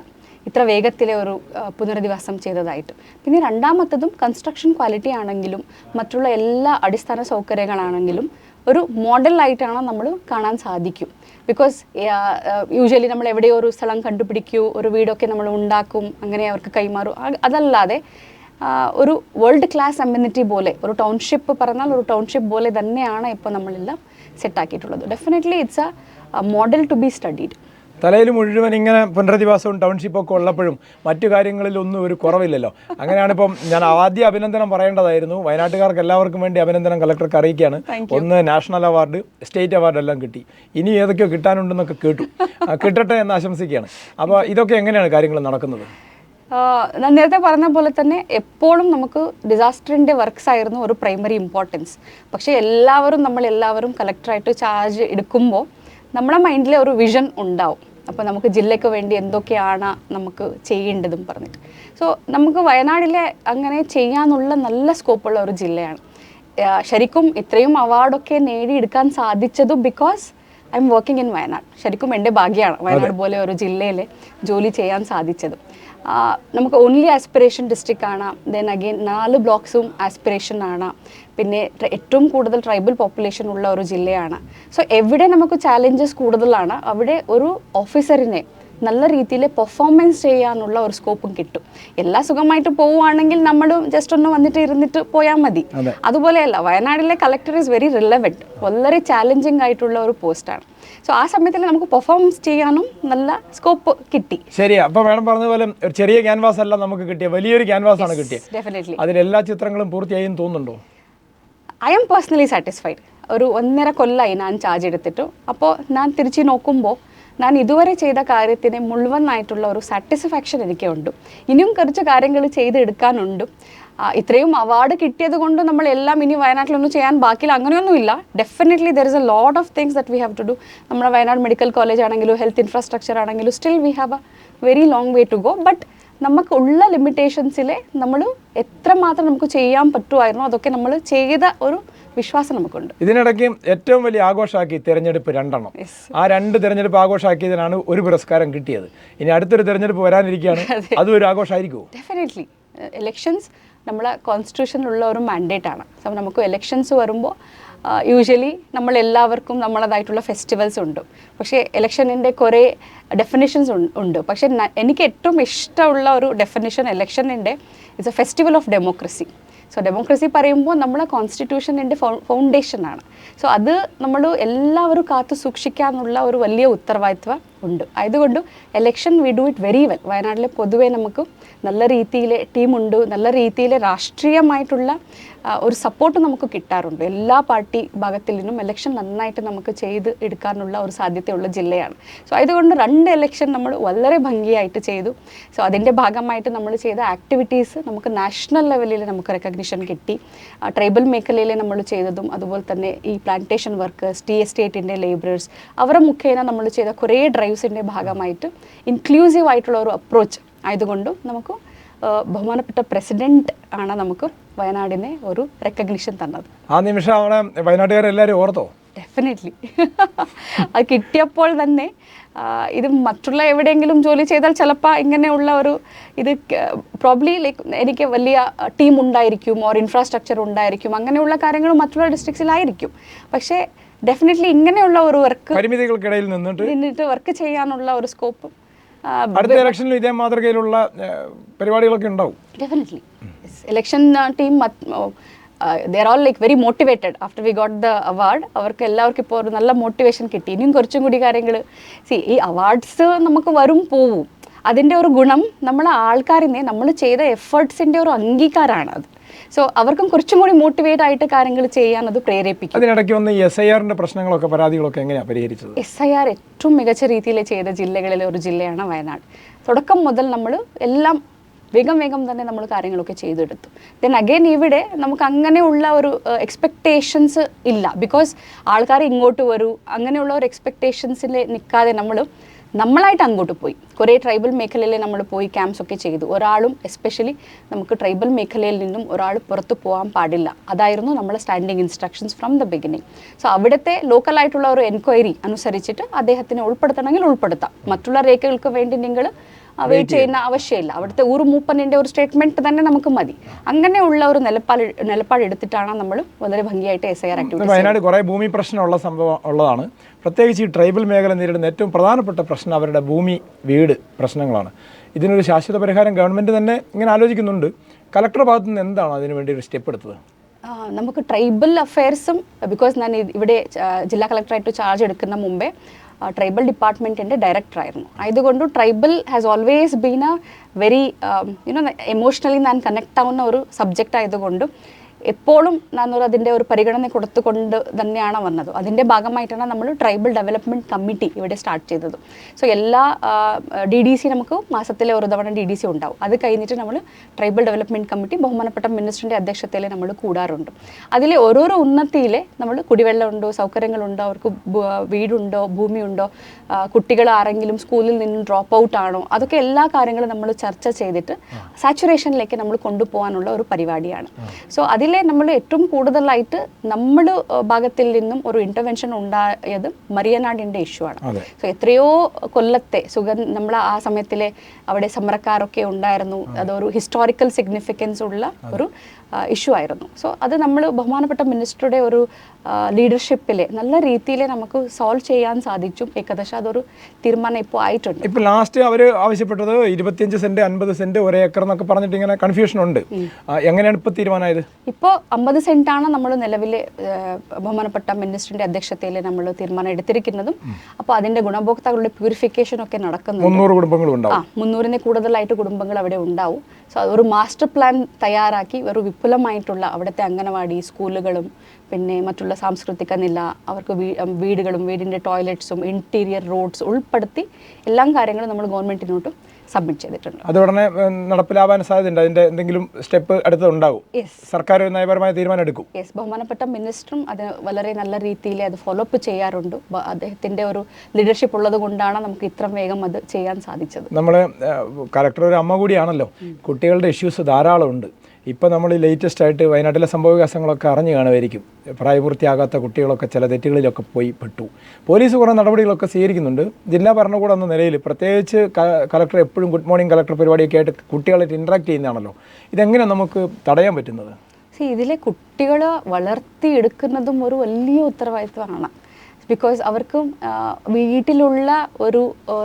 [SPEAKER 2] ഇത്ര വേഗത്തിലെ ഒരു പുനരധിവാസം ചെയ്തതായിട്ട്. പിന്നെ രണ്ടാമത്തതും കൺസ്ട്രക്ഷൻ ക്വാളിറ്റി ആണെങ്കിലും മറ്റുള്ള എല്ലാ അടിസ്ഥാന സൗകര്യങ്ങളാണെങ്കിലും ഒരു മോഡലായിട്ടാണ് നമ്മൾ കാണാൻ സാധിക്കും. ബിക്കോസ് യൂഷ്വലി നമ്മൾ എവിടെയോ ഒരു സ്ഥലം കണ്ടുപിടിക്കൂ ഒരു വീടൊക്കെ നമ്മൾ ഉണ്ടാക്കും അങ്ങനെ അവർക്ക് കൈമാറും. അതല്ലാതെ ഒരു വേൾഡ് ക്ലാസ് അമ്യൂണിറ്റി പോലെ ഒരു ടൗൺഷിപ്പ് പറഞ്ഞാൽ ഒരു ടൗൺഷിപ്പ് പോലെ തന്നെയാണ് ഇപ്പോൾ നമ്മളെല്ലാം സെറ്റാക്കിയിട്ടുള്ളത് definitely it's a model to be studied
[SPEAKER 1] തലയിൽ മുഴുവൻ ഇങ്ങനെ പുനരധിവാസവും ടൗൺഷിപ്പും ഒക്കെ ഉള്ളപ്പോഴും മറ്റു കാര്യങ്ങളിലൊന്നും ഒരു കുറവില്ലല്ലോ. അങ്ങനെയാണ് ഇപ്പം ഞാൻ ആദ്യ അഭിനന്ദനം പറയേണ്ടതായിരുന്നു. വയനാട്ടുകാർക്ക് എല്ലാവർക്കും വേണ്ടി അഭിനന്ദനം കളക്ടർക്ക് അറിയിക്കുകയാണ്. ഒന്ന് നാഷണൽ അവാർഡ് സ്റ്റേറ്റ് അവാർഡ് എല്ലാം കിട്ടി. ഇനി ഏതൊക്കെയോ കിട്ടാനുണ്ടെന്നൊക്കെ കേട്ടു. കിട്ടട്ടെ എന്ന് ആശംസിക്കുകയാണ്. അപ്പോൾ ഇതൊക്കെ എങ്ങനെയാണ് കാര്യങ്ങൾ നടക്കുന്നത്?
[SPEAKER 2] ഞാൻ നേരത്തെ പറഞ്ഞ പോലെ തന്നെ എപ്പോഴും നമുക്ക് ഡിസാസ്റ്ററിന്റെ വർക്ക്സ് ആയിരുന്നു ഒരു പ്രൈമറി ഇമ്പോർട്ടൻസ് പക്ഷേ എല്ലാവരും നമ്മൾ എല്ലാവരും കളക്ടറായിട്ട് ചാർജ് എടുക്കുമ്പോൾ നമ്മുടെ മൈൻഡിലെ ഒരു വിഷൻ ഉണ്ടാവും. അപ്പോൾ നമുക്ക് ജില്ലയ്ക്ക് വേണ്ടി എന്തൊക്കെയാണ് നമുക്ക് ചെയ്യേണ്ടതും പറഞ്ഞിട്ട്. സോ നമുക്ക് വയനാടിലെ അങ്ങനെ ചെയ്യാനുള്ള നല്ല സ്കോപ്പുള്ള ഒരു ജില്ലയാണ്. ശരിക്കും ഇത്രയും അവാർഡൊക്കെ നേടിയെടുക്കാൻ സാധിച്ചതും because I'm working in Wayanad. ശരിക്കും എന്റെ ഭാഗ്യമാണ് വയനാട് പോലെ ഒരു ജില്ലയിൽ ജോലി ചെയ്യാൻ സാധിച്ചത്. നമുക്ക് ഓൺലി ആസ്പിറേഷൻ ഡിസ്ട്രിക്റ്റ് ആണ്. ദെൻ അഗെയിൻ നാല് ബ്ലോക്സും ആസ്പിറേഷൻ ആണ്. പിന്നെ ഏറ്റവും കൂടുതൽ ട്രൈബൽ പോപ്പുലേഷൻ ഉള്ള ഒരു ജില്ലയാണ്. സോ എവിടെ നമുക്ക് ചാലഞ്ചസ് കൂടുതലാണ് അവിടെ ഒരു ഓഫീസറിനെ നല്ല രീതിയിൽ പെർഫോമൻസ് ചെയ്യാനുള്ള ഒരു സ്കോപ്പും കിട്ടും. എല്ലാ സുഖമായിട്ട് പോവുകയാണെങ്കിൽ നമ്മൾ ജസ്റ്റ് ഒന്ന് വന്നിട്ട് ഇരുന്നിട്ട് പോയാൽ മതി.
[SPEAKER 1] അതെ.
[SPEAKER 2] അതുപോലെയല്ല വയനാടിലെ കളക്ടർ ഈസ് വെരി റിലവന്റ് വളരെ ചാലഞ്ചിങ് ആയിട്ടുള്ള ഒരു പോസ്റ്റാണ് സോ ആ സമയത്തിൽ നമുക്ക് പെർഫോമൻസ് ചെയ്യാനും നല്ല സ്കോപ്പ് കിട്ടി.
[SPEAKER 1] ശരി അപ്പോൾ മേഡം പറഞ്ഞതുപോലെ ഒരു ചെറിയ ക്യാൻവാസ് അല്ല നമുക്ക് കിട്ടിയ വലിയൊരു ക്യാൻവാസ് ആണ് കിട്ടിയത്.
[SPEAKER 2] ഡെഫിനറ്റ്ലി
[SPEAKER 1] അതിൽ എല്ലാ ചിത്രങ്ങളും പൂർത്തിയായി തോന്നുന്നുണ്ടോ?
[SPEAKER 2] ഐ എം പേഴ്സണലി സാറ്റിസ്ഫൈഡ് ഒരു ഒന്നര കൊല്ലമായി ഞാൻ ചാർജ് എടുത്തിട്ടു. അപ്പോൾ ഞാൻ തിരിച്ച് നോക്കുമ്പോൾ ഞാൻ ഇതുവരെ ചെയ്ത കാര്യത്തിന് മുഴുവനായിട്ടുള്ള ഒരു സാറ്റിസ്ഫാക്ഷൻ എനിക്കുണ്ട്. ഇനിയും കുറച്ച് കാര്യങ്ങൾ ചെയ്തെടുക്കാനുണ്ട്. ഇത്രയും അവാർഡ് കിട്ടിയത് കൊണ്ട് നമ്മൾ എല്ലാം ഇനി വയനാട്ടിലൊന്നും ചെയ്യാൻ ബാക്കിയില്ല. അങ്ങനെയൊന്നുമില്ല. Definitely there is a lot of things that we have to do നമ്മുടെ വയനാട് മെഡിക്കൽ കോളേജ് ആണെങ്കിലും ഹെൽത്ത് ഇൻഫ്രാസ്ട്രക്ചർ ആണെങ്കിലും still we have a very long way to go but നമുക്ക് ഉള്ള ലിമിറ്റേഷൻസിലെ നമ്മൾ എത്രമാത്രം നമുക്ക് ചെയ്യാൻ പറ്റുമായിരുന്നു അതൊക്കെ നമ്മൾ ചെയ്ത ഒരു വിശ്വാസം നമുക്കുണ്ട്.
[SPEAKER 1] ഇതിനിടയ്ക്ക് ഏറ്റവും വലിയ ആഘോഷമാക്കി തിരഞ്ഞെടുപ്പ് രണ്ടെണ്ണം. ആ രണ്ട് തിരഞ്ഞെടുപ്പ് ആഘോഷമാക്കിയതിനാണ് ഒരു പുരസ്കാരം കിട്ടിയത്. ഇനി അടുത്തൊരു തിരഞ്ഞെടുപ്പ് വരാനിരിക്കുകയാണ്. അതും. ഒരു ആഘോഷമായിരിക്കുമോ?
[SPEAKER 2] ഡെഫിനറ്റ്ലി ഇലക്ഷൻസ് നമ്മളെ കോൺസ്റ്റിറ്റ്യൂഷനിലുള്ള ഒരു മാൻഡേറ്റ് ആണ്. അപ്പം നമുക്ക് ഇലക്ഷൻസ് വരുമ്പോൾ യൂഷ്വലി നമ്മൾ എല്ലാവർക്കും നമ്മളതായിട്ടുള്ള ഫെസ്റ്റിവൽസ് ഉണ്ട്. പക്ഷേ ഇലക്ഷനിന്റെ കുറേ ഡെഫിനിഷൻസ് ഉണ്ട്. പക്ഷേ എനിക്ക് ഏറ്റവും ഇഷ്ടമുള്ള ഒരു definition ഇലക്ഷനിന്റെ it's a festival of democracy so democracy പറയുമ്പോൾ നമ്മളെ കോൺസ്റ്റിറ്റ്യൂഷനിന്റെ ഫൗണ്ടേഷനാണ് സോ അത് നമ്മൾ എല്ലാവരും കാത്തു സൂക്ഷിക്കാനുള്ള ഒരു വലിയ ഉത്തരവാദിത്വം ഉണ്ട്. ആയതുകൊണ്ടും election we do it very well വയനാട്ടിൽ പൊതുവേ നമുക്ക് നല്ല രീതിയിലെ ടീമുണ്ട് നല്ല രീതിയിലെ രാഷ്ട്രീയമായിട്ടുള്ള ഒരു സപ്പോർട്ട് നമുക്ക് കിട്ടാറുണ്ട്. എല്ലാ പാർട്ടി ഭാഗത്തിൽ നിന്നും എലക്ഷൻ നന്നായിട്ട് നമുക്ക് ചെയ്ത് എടുക്കാനുള്ള ഒരു സാധ്യതയുള്ള ജില്ലയാണ്. സോ അതുകൊണ്ട് രണ്ട് എലക്ഷൻ നമ്മൾ വളരെ ഭംഗിയായിട്ട് ചെയ്തു. സോ അതിന്റെ ഭാഗമായിട്ട് നമ്മൾ ചെയ്ത ആക്ടിവിറ്റീസ് നമുക്ക് നാഷണൽ ലെവലിൽ നമുക്ക് റെക്കഗ്നിഷൻ കിട്ടി. ട്രൈബൽ മേഖലയിൽ നമ്മൾ ചെയ്തതും അതുപോലെ തന്നെ ഈ പ്ലാന്റേഷൻ വർക്കേഴ്സ് ടി എസ്റ്റേറ്റിന്റെ ലേബറേഴ്സ് അവരെ മുഖേന നമ്മൾ ചെയ്ത കുറേ ഡ്രൈവ്സിന്റെ ഭാഗമായിട്ട് ഇൻക്ലൂസീവ് ആയിട്ടുള്ള ഒരു അപ്രോച്ച് ആയതുകൊണ്ടും നമുക്ക് ബഹുമാനപ്പെട്ട പ്രസിഡന്റ് ആണ് നമുക്ക് വയനാടിനെ ഒരു റെക്കഗ്നിഷൻ തന്നത്.
[SPEAKER 1] ആ നിമിഷം അവിടെ വയനാട്ടുകാരെല്ലാവരും ഓർത്തോ?
[SPEAKER 2] ഡെഫിനറ്റ്ലി അത് കിട്ടിയപ്പോൾ തന്നെ ഇത് മറ്റുള്ള എവിടെയെങ്കിലും ജോലി ചെയ്താൽ ചിലപ്പോൾ ഇങ്ങനെയുള്ള ഒരു ഇത് പ്രോബ്ലി ലൈക്ക് എനിക്ക് വലിയ ടീം ഉണ്ടായിരിക്കും ഓർ ഇൻഫ്രാസ്ട്രക്ചർ ഉണ്ടായിരിക്കും അങ്ങനെയുള്ള കാര്യങ്ങൾ മറ്റുള്ള ഡിസ്ട്രിക്ട്സിലായിരിക്കും പക്ഷേ ഡെഫിനറ്റ്ലി ഇങ്ങനെയുള്ള ഒരു വർക്ക്
[SPEAKER 1] പരിമിതികൾക്കിടയിൽ നിന്നിട്ട്
[SPEAKER 2] നിന്നിട്ട് വർക്ക് ചെയ്യാനുള്ള ഒരു സ്കോപ്പ്
[SPEAKER 1] അടുത്ത ഇലക്ഷനിൽ ഇതേ മാതൃകയിലുള്ള പരിപാടികളൊക്കെ ഉണ്ടാവും.
[SPEAKER 2] Definitely election team they're all like very motivated after we got the award. അവർക്ക് എല്ലാവർക്കും ഇപ്പോൾ ഒരു നല്ല മോട്ടിവേഷൻ കിട്ടി. ഇനിയും കുറച്ചും കൂടി കാര്യങ്ങൾ സി ഈ അവാർഡ്സ് നമുക്ക് വരും പോവും. അതിന്റെ ഒരു ഗുണം നമ്മൾ ആൾക്കാരിനെ നമ്മൾ ചെയ്ത എഫേർട്സിന്റെ ഒരു അംഗീകാരമാണ് അത്. സോ അവർക്കും കുറച്ചും കൂടി മോട്ടിവേറ്റ് ആയിട്ട് കാര്യങ്ങൾ ചെയ്യാൻ അത് പ്രേരിപ്പിക്കും.
[SPEAKER 1] അതിനിടയ്ക്ക് വന്ന് എസ് ഐ ആറിന്റെ പ്രശ്നങ്ങളൊക്കെ പരാതികളൊക്കെ എങ്ങനെയാണ് പരിഹരിച്ചത്?
[SPEAKER 2] എസ് ഐ ആർ ഏറ്റവും മികച്ച രീതിയിൽ ചെയ്ത ജില്ലകളിലെ ഒരു ജില്ലയാണ് വയനാട്. തുടക്കം മുതൽ നമ്മൾ എല്ലാം വേഗം വേഗം തന്നെ നമ്മൾ കാര്യങ്ങളൊക്കെ ചെയ്തെടുത്തു. ദെൻ അഗെയിൻ ഇവിടെ നമുക്ക് അങ്ങനെയുള്ള ഒരു എക്സ്പെക്റ്റേഷൻസ് ഇല്ല. ബിക്കോസ് ആൾക്കാർ ഇങ്ങോട്ട് വരൂ അങ്ങനെയുള്ള ഒരു എക്സ്പെക്റ്റേഷൻസിൽ നിൽക്കാതെ നമ്മൾ നമ്മളായിട്ട് അങ്ങോട്ട് പോയി. കുറേ ട്രൈബൽ മേഖലയിൽ നമ്മൾ പോയി ക്യാമ്പ്സ് ഒക്കെ ചെയ്തു. ഒരാളും എസ്പെഷ്യലി നമുക്ക് ട്രൈബൽ മേഖലയിൽ നിന്നും ഒരാൾ പുറത്തു പോകാൻ പാടില്ല. അതായിരുന്നു നമ്മളെ standing instructions from the beginning so അവിടുത്തെ ലോക്കലായിട്ടുള്ള ഒരു എൻക്വയറി അനുസരിച്ചിട്ട് അദ്ദേഹത്തിനെ ഉൾപ്പെടുത്തണമെങ്കിൽ ഉൾപ്പെടുത്താം. മറ്റുള്ള രേഖകൾക്ക് വേണ്ടി നിങ്ങൾ വെയിറ്റ് ചെയ്യുന്ന ആവശ്യമില്ല. അവിടുത്തെ ഊർ മൂപ്പനിന്റെ ഒരു സ്റ്റേറ്റ്മെന്റ് തന്നെ നമുക്ക് മതി. അങ്ങനെയുള്ള ഒരു നിലപാട് നിലപാട് എടുത്തിട്ടാണ് നമ്മൾ വളരെ ഭംഗിയായിട്ട് S I R activity
[SPEAKER 1] Wayanad കുറേ ഭൂമി പ്രശ്നമുള്ള സംഭവം ഉള്ളതാണ്. പ്രത്യേകിച്ച് ഈ ട്രൈബൽ മേഖല നേരിടുന്ന ഏറ്റവും പ്രധാനപ്പെട്ട പ്രശ്നം അവരുടെ ഭൂമി വീട് പ്രശ്നങ്ങളാണ്. ഇതിനൊരു ശാശ്വത പരിഹാരം ഗവൺമെന്റ് തന്നെ ഇങ്ങനെ ആലോചിക്കുന്നുണ്ട്. കലക്ടർ ഭാഗത്തു നിന്ന് എന്താണ് അതിനു വേണ്ടി ഒരു സ്റ്റെപ്പ് എടുത്തത്?
[SPEAKER 2] നമുക്ക് ട്രൈബൽ അഫയർസും ബിക്കോസ് ഞാൻ ഇവിടെ ജില്ലാ കളക്ടറായിട്ട് ചാർജ് എടുക്കുന്ന മുമ്പേ ട്രൈബൽ ഡിപ്പാർട്ട്മെന്റിന്റെ ഡയറക്ടറായിരുന്നു ആയതുകൊണ്ട് tribal has always been a very you know emotionally ഞാൻ കണക്ട് ആവുന്ന ഒരു സബ്ജക്റ്റ് ആയതുകൊണ്ടും എപ്പോഴും നാനൂറ് അതിന്റെ ഒരു പരിഗണന കൊടുത്തുകൊണ്ട് തന്നെയാണ് വന്നത്. അതിന്റെ ഭാഗമായിട്ടാണ് നമ്മൾ ട്രൈബൽ ഡെവലപ്മെന്റ് കമ്മിറ്റി ഇവിടെ സ്റ്റാർട്ട് ചെയ്തത്. സോ എല്ലാ ഡി ഡി സി നമുക്ക് മാസത്തിലെ ഒരു തവണ ഡി ഡി സി ഉണ്ടാവും. അത് കഴിഞ്ഞിട്ട് നമ്മൾ ട്രൈബൽ ഡെവലപ്മെന്റ് കമ്മിറ്റി ബഹുമാനപ്പെട്ട മിനിസ്റ്ററിന്റെ അധ്യക്ഷതയിൽ നമ്മൾ കൂടാറുണ്ട്. അതിലെ ഓരോരോ ഉന്നതിയിലെ നമ്മൾ കുടിവെള്ളമുണ്ടോ സൗകര്യങ്ങളുണ്ടോ അവർക്ക് വീടുണ്ടോ ഭൂമിയുണ്ടോ കുട്ടികൾ ആരെങ്കിലും സ്കൂളിൽ നിന്നും ഡ്രോപ്പ് ഔട്ട് ആണോ അതൊക്കെ എല്ലാ കാര്യങ്ങളും നമ്മൾ ചർച്ച ചെയ്തിട്ട് സാച്ചുറേഷനിലേക്ക് നമ്മൾ കൊണ്ടുപോകാനുള്ള ഒരു പരിപാടിയാണ്. സോ അതിലെ നമ്മൾ ഏറ്റവും കൂടുതലായിട്ട് നമ്മൾ ഭാഗത്തിൽ നിന്നും ഒരു ഇന്റർവെൻഷൻ ഉണ്ടായത് മറിയനാടിന്റെ ഇഷ്യൂ ആണ്. സോ എത്രയോ കൊല്ലത്തെ സുഗ നമ്മൾ ആ സമയത്തിലെ അവിടെ സമരക്കാരൊക്കെ ഉണ്ടായിരുന്നു. അതൊരു ഹിസ്റ്റോറിക്കൽ സിഗ്നിഫിക്കൻസ് ഉള്ള ഒരു ഇഷ്യൂ ആയിരുന്നു. സോ അത് നമ്മൾ ബഹുമാനപ്പെട്ട മിനിസ്റ്ററുടെ ഒരു ലീഡർഷിപ്പിൽ നല്ല രീതിയിൽ നമുക്ക് സോൾവ് ചെയ്യാൻ സാധിച്ചു ഏകദേശം അതൊരു തീരുമാനം ഇപ്പോൾ ആയിട്ടുണ്ട്.
[SPEAKER 1] ഇപ്പോൾ ലാസ്റ്റ് അവർ ആവശ്യപ്പെട്ടത് ഇരുപത്തിയഞ്ച് സെന്റ് അൻപത് സെന്റ് ഒരേ ഏക്കർ എന്നൊക്കെ പറഞ്ഞിട്ട് ഇങ്ങനെ കൺഫ്യൂഷൻ ഉണ്ട്. എങ്ങനെയാണ് ഇപ്പോൾ തീരുമാനമായത്?
[SPEAKER 2] ഇപ്പോൾ അമ്പത് സെന്റാണ് നമ്മൾ നിലവിൽ ബഹുമാനപ്പെട്ട മിനിസ്റ്ററിന്റെ അധ്യക്ഷതയിൽ നമ്മൾ തീരുമാനം എടുത്തിരിക്കുന്നതും. അപ്പോൾ അതിന്റെ ഗുണഭോക്താക്കളുടെ പ്യൂരിഫിക്കേഷൻ ഒക്കെ നടക്കുന്നുണ്ട്.
[SPEAKER 1] മുന്നൂറ് കുടുംബങ്ങളും
[SPEAKER 2] ആ
[SPEAKER 1] ഉണ്ടാവും
[SPEAKER 2] മുന്നൂറിന് കൂടുതലായിട്ട് കുടുംബങ്ങൾ അവിടെ ഉണ്ടാവും. സോ ഒരു മാസ്റ്റർ പ്ലാൻ തയ്യാറാക്കി ഒരു വിപുലമായിട്ടുള്ള അവിടുത്തെ അംഗനവാടി സ്കൂളുകളും പിന്നെ മറ്റുള്ള സാംസ്കൃതിക നില അവർക്ക് വീടുകളും വീടിന്റെ ടോയ്ലറ്റ്സും ഇന്റീരിയർ റോഡ്സ് ഉൾപ്പെടുത്തി എല്ലാ കാര്യങ്ങളും നമ്മൾ ഗവൺമെന്റിനോട്ടും സബ്മിറ്റ് ചെയ്തിട്ടുണ്ട്.
[SPEAKER 1] അത് ഉടനെ നടപ്പിലാവാൻ സാധ്യതയുണ്ട്. അതിന്റെ എന്തെങ്കിലും സ്റ്റെപ്പ് അടുത്ത് ഉണ്ടാവും സർക്കാർ നയപരമായ തീരുമാനം എടുക്കും.
[SPEAKER 2] യെസ് ബഹുമാനപ്പെട്ട മിനിസ്റ്ററും അത് വളരെ നല്ല രീതിയിൽ അത് ഫോളോ അപ്പ് ചെയ്യാറുണ്ട്. അദ്ദേഹത്തിന്റെ ഒരു ലീഡർഷിപ്പ് ഉള്ളത് കൊണ്ടാണ് നമുക്ക് ഇത്ര വേഗം അത് ചെയ്യാൻ സാധിച്ചത്.
[SPEAKER 1] നമ്മൾ കലക്ടർ ഒരു അമ്മ കൂടിയാണല്ലോ. കുട്ടികളുടെ ഇഷ്യൂസ് ധാരാളം ഉണ്ട് ഇപ്പം നമ്മൾ ലേറ്റസ്റ്റ് ആയിട്ട് വയനാട്ടിലെ സംഭവവികാസങ്ങളൊക്കെ അറിഞ്ഞു കാണുമായിരിക്കും. പ്രായപൂർത്തിയാകാത്ത കുട്ടികളൊക്കെ ചില തെറ്റുകളിലൊക്കെ പോയി പെട്ടു. പോലീസ് കുറേ നടപടികളൊക്കെ സ്വീകരിക്കുന്നുണ്ട്. ജില്ലാ ഭരണകൂടം എന്ന നിലയിൽ പ്രത്യേകിച്ച് കലക്ടർ എപ്പോഴും ഗുഡ് മോർണിംഗ് കലക്ടർ പരിപാടിയൊക്കെ ആയിട്ട് കുട്ടികളായിട്ട് ഇൻട്രാക്ട് ചെയ്യുന്നതാണല്ലോ. ഇതെങ്ങനെ നമുക്ക് തടയാൻ പറ്റുന്നത്?
[SPEAKER 2] ഇതിലെ കുട്ടികളെ വളർത്തിയെടുക്കുന്നതും ഒരു വലിയ ഉത്തരവാദിത്വമാണ്. ബിക്കോസ് അവർക്കും വീട്ടിലുള്ള ഒരു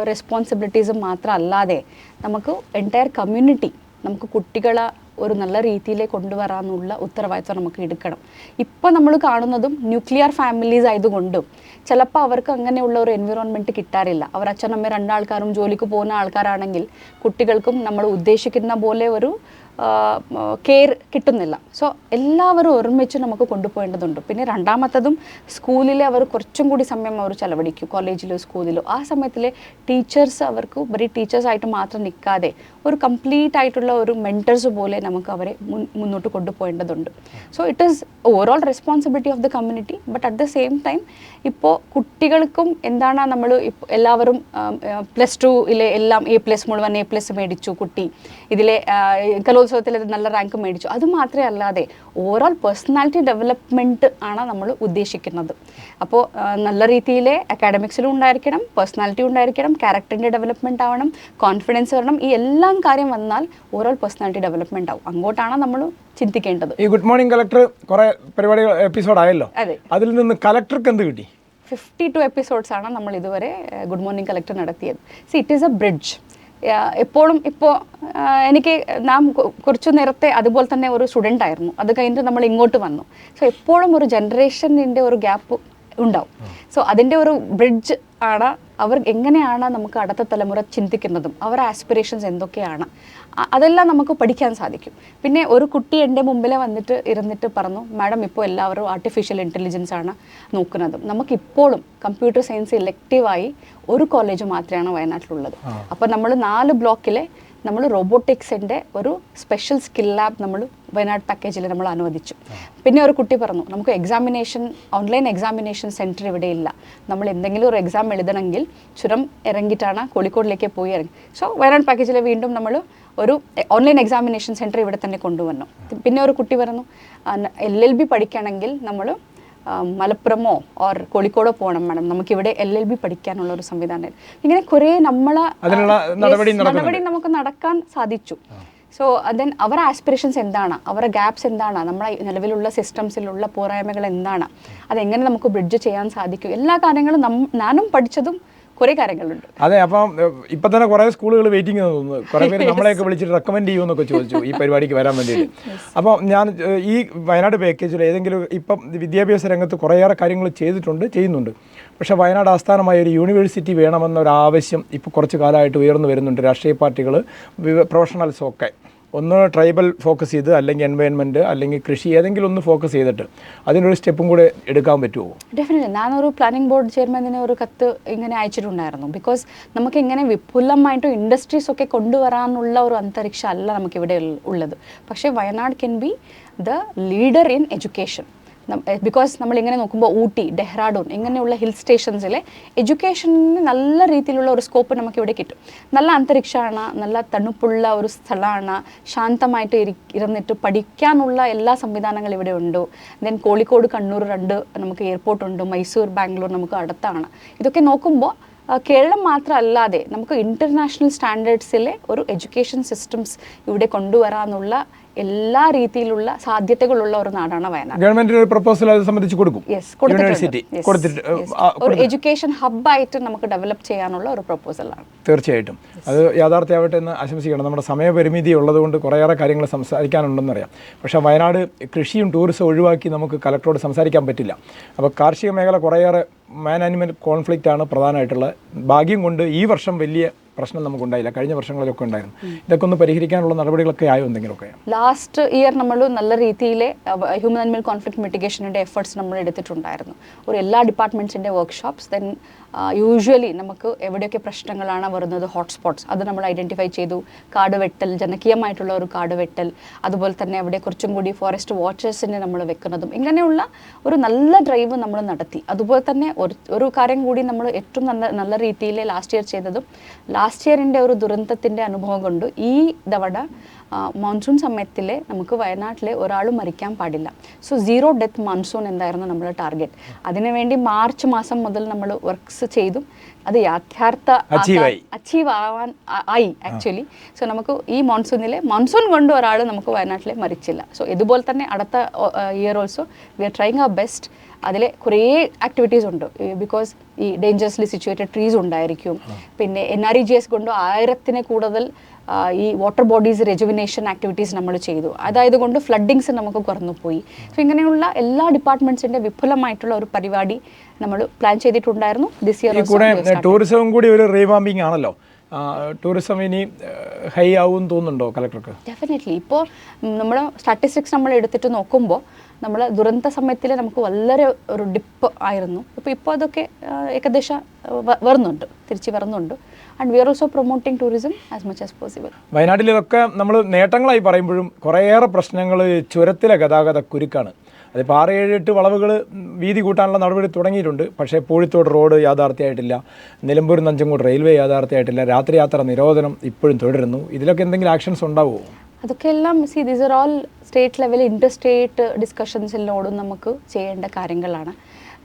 [SPEAKER 2] റെസ്പോൺസിബിലിറ്റീസ് മാത്രമല്ലാതെ നമുക്ക് എന്റയർ കമ്മ്യൂണിറ്റി നമുക്ക് കുട്ടികളെ ഒരു നല്ല രീതിയിലേക്ക് കൊണ്ടുവരാമെന്നുള്ള ഉത്തരവാദിത്വം നമുക്ക് എടുക്കണം. ഇപ്പോൾ നമ്മൾ കാണുന്നതും ന്യൂക്ലിയർ ഫാമിലീസ് ആയതുകൊണ്ടും ചിലപ്പോൾ അവർക്ക് അങ്ങനെയുള്ള ഒരു എൻവിറോൺമെന്റ് കിട്ടാറില്ല. അവർ അച്ഛനമ്മ രണ്ടാൾക്കാരും ജോലിക്ക് പോകുന്ന ആൾക്കാരാണെങ്കിൽ കുട്ടികൾക്കും നമ്മൾ ഉദ്ദേശിക്കുന്ന പോലെ ഒരു കെയർ കിട്ടുന്നില്ല. സോ എല്ലാവരും ഒരുമിച്ച് നമുക്ക് കൊണ്ടുപോകേണ്ടതുണ്ട്. പിന്നെ രണ്ടാമത്തതും സ്കൂളിൽ അവർ കുറച്ചും കൂടി സമയം അവർ ചെലവഴിക്കും. കോളേജിലോ സ്കൂളിലോ. ആ സമയത്തിലെ ടീച്ചേഴ്സ് അവർക്ക് വെറി ടീച്ചേഴ്സായിട്ട് മാത്രം നിൽക്കാതെ ഒരു കംപ്ലീറ്റ് ആയിട്ടുള്ള ഒരു മെന്റേഴ്സ് പോലെ നമുക്ക് അവരെ മുന്നോട്ട് കൊണ്ടുപോകേണ്ടതുണ്ട്. So it is overall responsibility of the community but at the same time ഇപ്പോൾ കുട്ടികൾക്കും എന്താണ് നമ്മൾ എല്ലാവരും പ്ലസ് ടുയിലെ എല്ലാം എ പ്ലസ് മുഴുവൻ എ പ്ലസ് മേടിച്ചു കുട്ടി. ഇതിലെ ആ, കലോത്സവത്തിൽ നല്ല റാങ്ക് മേടിച്ചു. അത് മാത്രമേ അല്ലാതെ ഓവറോൾ പേഴ്സണാലിറ്റി ഡെവലപ്മെന്റ് ആണ് നമ്മൾ ഉദ്ദേശിക്കുന്നത്. അപ്പോൾ നല്ല രീതിയിൽ അക്കാഡമിക്സിലും ഉണ്ടായിരിക്കണം പേഴ്സണാലിറ്റി ഉണ്ടായിരിക്കണം ക്യാരക്ടറിന്റെ ഡെവലപ്മെന്റ് ആവണം കോൺഫിഡൻസ് വരണം ഈ എല്ലാം കാര്യം വന്നാൽ ഓവറോൾ പേഴ്സണാലിറ്റി ഡെവലപ്മെന്റ് ആവും. അങ്ങോട്ടാണ് നമ്മൾ ചിന്തിക്കേണ്ടത്.
[SPEAKER 1] ഈ ഗുഡ് മോർണിംഗ് കളക്ടർ കുറേ പരിപാടികൾ എപ്പിസോഡ് ആയല്ലോ.
[SPEAKER 2] അതെ.
[SPEAKER 1] അതിൽ നിന്ന് കലക്ടർക്ക് എന്ത് കിട്ടി?
[SPEAKER 2] ഫിഫ്റ്റി ടു എപ്പിസോഡ്സ് ആണ് നമ്മൾ ഇതുവരെ ഗുഡ് മോർണിംഗ് കളക്ടർ നടത്തിയത്. See it is a bridge എപ്പോഴും ഇപ്പോൾ എനിക്ക് നാം കുറച്ചു നേരത്തെ അതുപോലെ തന്നെ ഒരു സ്റ്റുഡന്റ് ആയിരുന്നു. അത് കഴിഞ്ഞിട്ട് നമ്മൾ ഇങ്ങോട്ട് വന്നു. സോ എപ്പോഴും ഒരു ജനറേഷനിന്റെ ഒരു ഗ്യാപ്പ് ഉണ്ടാവും. സോ അതിന്റെ ഒരു ബ്രിഡ്ജ് ആണ് അവർ എങ്ങനെയാണ് നമുക്ക് അടുത്ത തലമുറ ചിന്തിക്കുന്നതും അവരുടെ ആസ്പിറേഷൻസ് എന്തൊക്കെയാണ്. അതെല്ലാം നമുക്ക് പഠിക്കാൻ സാധിക്കും. പിന്നെ ഒരു കുട്ടി എന്റെ മുമ്പിൽ വന്നിട്ട് ഇരുന്നിട്ട് പറഞ്ഞു മാഡം ഇപ്പോൾ എല്ലാവരും ആർട്ടിഫിഷ്യൽ ഇന്റലിജൻസ് ആണ് നോക്കുന്നതും. നമുക്കിപ്പോഴും കമ്പ്യൂട്ടർ സയൻസ് ഇലക്റ്റീവായി ഒരു കോളേജ് മാത്രമാണ് വയനാട്ടിലുള്ളത്. അപ്പോൾ നമ്മൾ നാല് ബ്ലോക്കിലെ നമ്മൾ റോബോട്ടിക്സിന്റെ ഒരു സ്പെഷ്യൽ സ്കിൽ ലാബ് നമ്മൾ വയനാട് പാക്കേജിൽ നമ്മൾ അനുവദിച്ചു. പിന്നെ ഒരു കുട്ടി പറഞ്ഞു നമുക്ക് എക്സാമിനേഷൻ ഓൺലൈൻ എക്സാമിനേഷൻ സെന്റർ ഇവിടെ ഇല്ല. നമ്മൾ എന്തെങ്കിലും ഒരു എക്സാം എഴുതണമെങ്കിൽ ചുരം ഇറങ്ങിയിട്ടാണ് കോഴിക്കോടിലേക്ക് പോയി ഇറങ്ങി. സോ വയനാട് പാക്കേജിൽ വീണ്ടും നമ്മൾ ഒരു ഓൺലൈൻ എക്സാമിനേഷൻ സെന്റർ ഇവിടെ തന്നെ കൊണ്ടുവന്നു. പിന്നെ ഒരു കുട്ടി പറഞ്ഞു എൽ എൽ ബി പഠിക്കണമെങ്കിൽ നമ്മൾ മലപ്പുറമോ ഓർ കോഴിക്കോടോ പോകണം മാഡം നമുക്കിവിടെ എൽ എൽ ബി പഠിക്കാനുള്ള ഒരു സംവിധാനം. ഇങ്ങനെ കുറെ നമ്മളെ
[SPEAKER 1] നടപടി
[SPEAKER 2] നമുക്ക് നടക്കാൻ സാധിച്ചു. സോ ദെൻ അവരുടെ ആസ്പിറേഷൻസ് എന്താണ്? അവരുടെ ഗ്യാപ്സ് എന്താണ്? നമ്മളെ നിലവിലുള്ള സിസ്റ്റംസിലുള്ള പോരായ്മകൾ എന്താണ്? അതെങ്ങനെ നമുക്ക് ബ്രിഡ്ജ് ചെയ്യാൻ സാധിക്കും? എല്ലാ കാര്യങ്ങളും ഞാനും പഠിച്ചതും കുറേ കാര്യങ്ങളുണ്ട്.
[SPEAKER 1] അതെ അപ്പം ഇപ്പൊ തന്നെ കുറെ സ്കൂളുകൾ വെയിറ്റിംഗ് തോന്നുന്നു. കുറെ പേര് നമ്മളെയൊക്കെ വിളിച്ചിട്ട് റെക്കമെൻഡ് ചെയ്യുമെന്നൊക്കെ ചോദിച്ചു ഈ പരിപാടിക്ക് വരാൻ വേണ്ടിയിട്ട്. അപ്പം ഞാൻ ഈ വയനാട് പാക്കേജിൽ ഏതെങ്കിലും ഇപ്പം വിദ്യാഭ്യാസ രംഗത്ത് കുറേയേറെ കാര്യങ്ങൾ ചെയ്തിട്ടുണ്ട് ചെയ്യുന്നുണ്ട്. പക്ഷേ വയനാട് ആസ്ഥാനമായ ഒരു യൂണിവേഴ്സിറ്റി വേണമെന്നൊരു ആവശ്യം ഇപ്പോൾ കുറച്ച് കാലമായിട്ട് ഉയർന്നു വരുന്നുണ്ട്. രാഷ്ട്രീയ പാർട്ടികൾ പ്രൊഫഷണൽസ് ഒക്കെ. ഒന്ന് ട്രൈബൽ ഫോക്കസ് ചെയ്ത് അല്ലെങ്കിൽ എൻവയൺമെന്റ് അല്ലെങ്കിൽ കൃഷി ഏതെങ്കിലും ഒന്ന് ഫോക്കസ് ചെയ്തിട്ട് അതിനൊരു സ്റ്റെപ്പും കൂടെ എടുക്കാൻ പറ്റുമോ
[SPEAKER 2] ഡെഫിനറ്റ്ലി ഞാനൊരു പ്ലാനിംഗ് ബോർഡ് ചെയർമാനിന് ഒരു കത്ത് ഇങ്ങനെ അയച്ചിട്ടുണ്ടായിരുന്നു. ബിക്കോസ് നമുക്ക് ഇങ്ങനെ വിപുലമായിട്ട് ഇൻഡസ്ട്രീസ് ഒക്കെ കൊണ്ടുവരാനുള്ള ഒരു അന്തരീക്ഷം അല്ല നമുക്കിവിടെ ഉള്ളത്. പക്ഷേ Wayanad can be the leader in education because നമ്മളിങ്ങനെ നോക്കുമ്പോൾ ഊട്ടി ഡെഹ്റാഡൂൺ ഇങ്ങനെയുള്ള ഹിൽ സ്റ്റേഷൻസിലെ എഡ്യൂക്കേഷന് നല്ല രീതിയിലുള്ള ഒരു സ്കോപ്പ് നമുക്ക് ഇവിടെ കിട്ടും. നല്ല അന്തരീക്ഷമാണ് നല്ല തണുപ്പുള്ള ഒരു സ്ഥലമാണ് ശാന്തമായിട്ട് ഇരി ഇരുന്നിട്ട് പഠിക്കാനുള്ള എല്ലാ സംവിധാനങ്ങളും ഇവിടെ ഉണ്ട്. ദെൻ കോഴിക്കോട് കണ്ണൂർ രണ്ട് നമുക്ക് എയർപോർട്ട് ഉണ്ട് മൈസൂർ ബാംഗ്ലൂർ നമുക്ക് അടുത്താണ്. ഇതൊക്കെ നോക്കുമ്പോൾ കേരളം മാത്രമല്ലാതെ നമുക്ക് ഇന്റർനാഷണൽ സ്റ്റാൻഡേർഡ്സിലെ ഒരു എഡ്യൂക്കേഷൻ സിസ്റ്റംസ് ഇവിടെ കൊണ്ടുവരാനുള്ള എല്ലാ രീതിയിലുള്ള സാധ്യതകളുള്ള ഒരു നാടാണ് വയനാട്.
[SPEAKER 1] ഗവൺമെന്റിന് ഒരു പ്രപ്പോസൽ അത് സംബന്ധിച്ച് കൊടുക്കും?
[SPEAKER 2] യെസ് കൊടുത്തിട്ടുണ്ട്. ഒരു എഡ്യൂക്കേഷൻ ഹബ്ബായിട്ട് നമുക്ക് ഡെവലപ്പ് ചെയ്യാനുള്ള ഒരു പ്രപ്പോസലാണ്
[SPEAKER 1] തീർച്ചയായിട്ടും. അത് യാഥാർത്ഥ്യമാവട്ടെ എന്ന് ആശംസിക്കണം. നമ്മുടെ സമയപരിമിതി ഉള്ളതുകൊണ്ട് കുറേയേറെ കാര്യങ്ങൾ സംസാരിക്കാനുണ്ടെന്നറിയാം. പക്ഷേ വയനാട് കൃഷിയും ടൂറിസം ഒഴിവാക്കി നമുക്ക് കലക്ടറോട് സംസാരിക്കാൻ പറ്റില്ല. അപ്പോൾ കാർഷിക മേഖല കുറേയേറെ മാൻ ആനിമൽ കോൺഫ്ലിക്റ്റ് ആണ് പ്രധാനമായിട്ടുള്ള ഭാഗ്യം കൊണ്ട് ഈ വർഷം വലിയ പ്രശ്നം നമുക്കുണ്ടായില്ല. കഴിഞ്ഞ വർഷങ്ങളിലൊക്കെ ഉണ്ടായിരുന്നു. ഇതൊക്കെ ഒന്ന് പരിഹരിക്കാനുള്ള നടപടികളൊക്കെ ആയോ എന്തെങ്കിലുമൊക്കെ?
[SPEAKER 2] ലാസ്റ്റ് ഇയർ നമ്മൾ നല്ല രീതിയിൽ ഹ്യൂമൻ ആനിമൽ കോൺഫ്ലിക്ട് മിറ്റിഗേഷന്റെ എഫേർട്സ് നമ്മൾ എടുത്തിട്ടുണ്ടായിരുന്നു. ഒരു എല്ലാ ഡിപ്പാർട്ട്മെന്റ്സിന്റെ വർക്ക്ഷോപ്സ് ദെൻ യൂഷ്വലി നമുക്ക് എവിടെയൊക്കെ പ്രശ്നങ്ങളാണ് വരുന്നത് ഹോട്ട്സ്പോട്ട്സ് അത് നമ്മൾ ഐഡന്റിഫൈ ചെയ്തു. കാട് വെട്ടൽ ജനകീയമായിട്ടുള്ള ഒരു കാട് വെട്ടൽ അതുപോലെ തന്നെ അവിടെ കുറച്ചും കൂടി ഫോറസ്റ്റ് വാച്ചേഴ്സിനെ നമ്മൾ വെക്കുന്നതും. ഇങ്ങനെയുള്ള ഒരു നല്ല ഡ്രൈവ് നമ്മൾ നടത്തി. അതുപോലെ തന്നെ ഒരു ഒരു കാര്യം കൂടി നമ്മൾ ഏറ്റവും നല്ല നല്ല രീതിയിൽ ലാസ്റ്റ് ഇയർ ചെയ്തതും ലാസ്റ്റ് ഇയറിന്റെ ഒരു ദുരന്തത്തിന്റെ അനുഭവം കൊണ്ട് ഈ തവണ മോൺസൂൺ സമയത്തിൽ നമുക്ക് വയനാട്ടിലെ ഒരാളും മരിക്കാൻ പാടില്ല. സോ സീറോ ഡെത്ത് മൺസൂൺ എന്തായിരുന്നു നമ്മുടെ ടാർഗറ്റ് അതിനുവേണ്ടി മാർച്ച് മാസം മുതൽ നമ്മൾ വർക്ക്സ് ചെയ്തു. അത് യാഥാർത്ഥ. അച്ചീവ് ആവാൻ ആയി ആക്ച്വലി സോ നമുക്ക് ഈ മോൺസൂണിലെ മോൺസൂൺ കൊണ്ട് ഒരാൾ നമുക്ക് വയനാട്ടിലെ മരിച്ചില്ല. സോ ഇതുപോലെ തന്നെ അടുത്ത year also we are trying our best അതിൽ കുറേ ആക്ടിവിറ്റീസ് ഉണ്ട്. ബിക്കോസ് ഈ ഡേഞ്ചറസ്ലി സിറ്റുവേറ്റഡ് ട്രീസ് ഉണ്ടായിരിക്കും. പിന്നെ N R E G S കൊണ്ട് ആയിരത്തിന് കൂടുതൽ ഈ വാട്ടർ ബോഡീസ് റെജുവിനേഷൻ ആക്ടിവിറ്റീസ് നമ്മൾ ചെയ്തു. അതായത് കൊണ്ട് ഫ്ലഡിങ്സ് നമുക്ക് കുറഞ്ഞു പോയി സോ ഇങ്ങനെയുള്ള എല്ലാ ഡിപ്പാർട്ട്മെന്റ്സിന്റെ വിപുലമായിട്ടുള്ള ഒരു പരിപാടി നമ്മൾ പ്ലാൻ ചെയ്തിട്ടുണ്ടായിരുന്നു. ദിസ് ഇയർ
[SPEAKER 1] കൂടെ ടൂറിസവും കൂടി ഒരു റീവാമ്പിങ് ആണല്ലോ. ടൂറിസം ഇനി ഹൈ ആവും തോന്നുന്നുണ്ടോ കലക്ടർക്ക്?
[SPEAKER 2] ഡെഫിനറ്റ്ലി ഇപ്പോൾ നമ്മൾ സ്റ്റാറ്റിസ്റ്റിക്സ് നമ്മൾ എടുത്തിട്ട് നോക്കുമ്പോൾ നമ്മൾ ദുരന്ത സമയത്തിൽ നമുക്ക് വളരെ ഒരു ഡിപ്പ് ആയിരുന്നു. അപ്പോൾ ഇപ്പോൾ അതൊക്കെ ഏകദേശം വരുന്നുണ്ട്. തിരിച്ച് വരുന്നുണ്ട്. And we are also promoting tourism as much as possible
[SPEAKER 1] വയനാട്ടിലൊക്കെ നമ്മൾ നേട്ടങ്ങളായി പറയുമ്പോഴും കുറേയേറെ പ്രശ്നങ്ങൾ ചുരത്തിലെ ഗതാഗത കുരുക്കാണ്. അതിപ്പോൾ ആറ് ഏഴ് എട്ട് വളവുകൾ വീതി കൂട്ടാനുള്ള നടപടി തുടങ്ങിയിട്ടുണ്ട്. പക്ഷേ പൂഴിത്തോട് റോഡ് യാഥാർത്ഥ്യമായിട്ടില്ല. നിലമ്പൂർ നഞ്ചങ്കോട് റെയിൽവേ യാഥാർത്ഥ്യമായിട്ടില്ല. രാത്രി യാത്ര നിരോധനം ഇപ്പോഴും തുടരുന്നു. ഇതിലൊക്കെ എന്തെങ്കിലും ആക്ഷൻസ് ഉണ്ടാവുമോ
[SPEAKER 2] അതൊക്കെ എല്ലാം see these are all state level inter state ഡിസ്കഷൻസിനോടും നമുക്ക് ചെയ്യേണ്ട കാര്യങ്ങളാണ്.